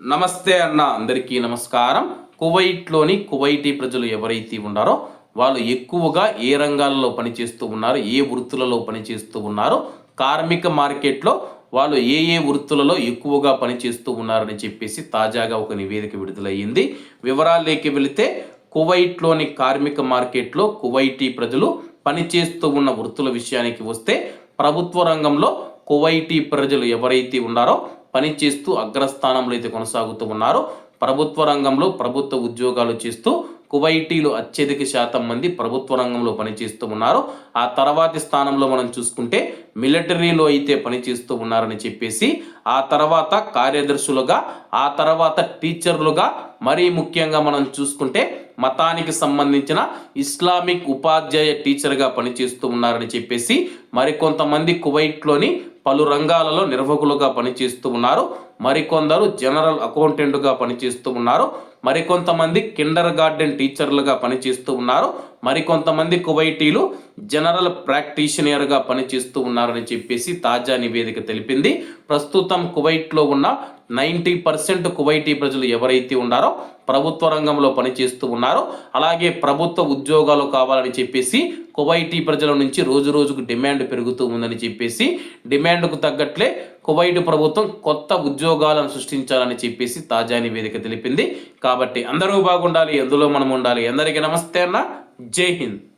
నమస్తే అన్న అందరికీ నమస్కారం. కువైట్లోని కువైటీ ప్రజలు ఎవరైతే ఉన్నారో వాళ్ళు ఎక్కువగా ఏ రంగాల్లో పనిచేస్తూ ఉన్నారు ఏ వృత్తులలో పనిచేస్తూ ఉన్నారో కార్మిక మార్కెట్లో వాళ్ళు ఏ ఏ వృత్తులలో ఎక్కువగా పనిచేస్తూ ఉన్నారని చెప్పేసి తాజాగా ఒక నివేదిక విడుదలయ్యింది. వివరాల్లోకి వెళితే కువైట్లోని కార్మిక మార్కెట్లో కువైటీ ప్రజలు పనిచేస్తూ ఉన్న వృత్తుల విషయానికి వస్తే ప్రభుత్వ రంగంలో కువైటీ ప్రజలు ఎవరైతే ఉన్నారో పనిచేస్తూ అగ్రస్థానంలో అయితే కొనసాగుతూ ఉన్నారు. ప్రభుత్వ రంగంలో ప్రభుత్వ ఉద్యోగాలు చేస్తూ కువైటీలు అత్యధిక శాతం మంది ప్రభుత్వ రంగంలో పనిచేస్తూ ఉన్నారు. ఆ తర్వాతి స్థానంలో మనం చూసుకుంటే మిలిటరీలో అయితే పనిచేస్తూ ఉన్నారని చెప్పేసి ఆ తర్వాత కార్యదర్శులుగా ఆ తర్వాత టీచర్లుగా మరీ ముఖ్యంగా మనం చూసుకుంటే మతానికి సంబంధించిన ఇస్లామిక్ ఉపాధ్యాయ టీచర్గా పనిచేస్తూ ఉన్నారని చెప్పేసి మరికొంతమంది కువైట్లోని పలు రంగాలలో నిర్వాహకులుగా పనిచేస్తూ ఉన్నారు. మరికొందరు జనరల్ అకౌంటెంట్గా పనిచేస్తూ ఉన్నారు. మరికొంతమంది కిండర్ గార్డెన్ టీచర్లుగా పనిచేస్తూ ఉన్నారు. మరికొంతమంది కువైటీలు జనరల్ ప్రాక్టీషనియర్గా పనిచేస్తూ ఉన్నారని చెప్పేసి తాజా నివేదిక తెలిపింది. ప్రస్తుతం కువైట్లో ఉన్న నైంటీ పర్సెంట్ కువైటీ ప్రజలు ఎవరైతే ఉన్నారో ప్రభుత్వ రంగంలో పనిచేస్తూ ఉన్నారో అలాగే ప్రభుత్వ ఉద్యోగాలు కావాలని చెప్పేసి కువైటీ ప్రజల నుంచి రోజు రోజుకు డిమాండ్ పెరుగుతూ ఉందని చెప్పేసి డిమాండ్కు తగ్గట్లే కువైట్ ప్రభుత్వం కొత్త ఉద్యోగాలను సృష్టించాలని చెప్పేసి తాజా నివేదిక తెలిపింది. కాబట్టి అందరూ బాగుండాలి ఎందులో మనం ఉండాలి. అందరికీ నమస్తే అన్న. జై హింద్.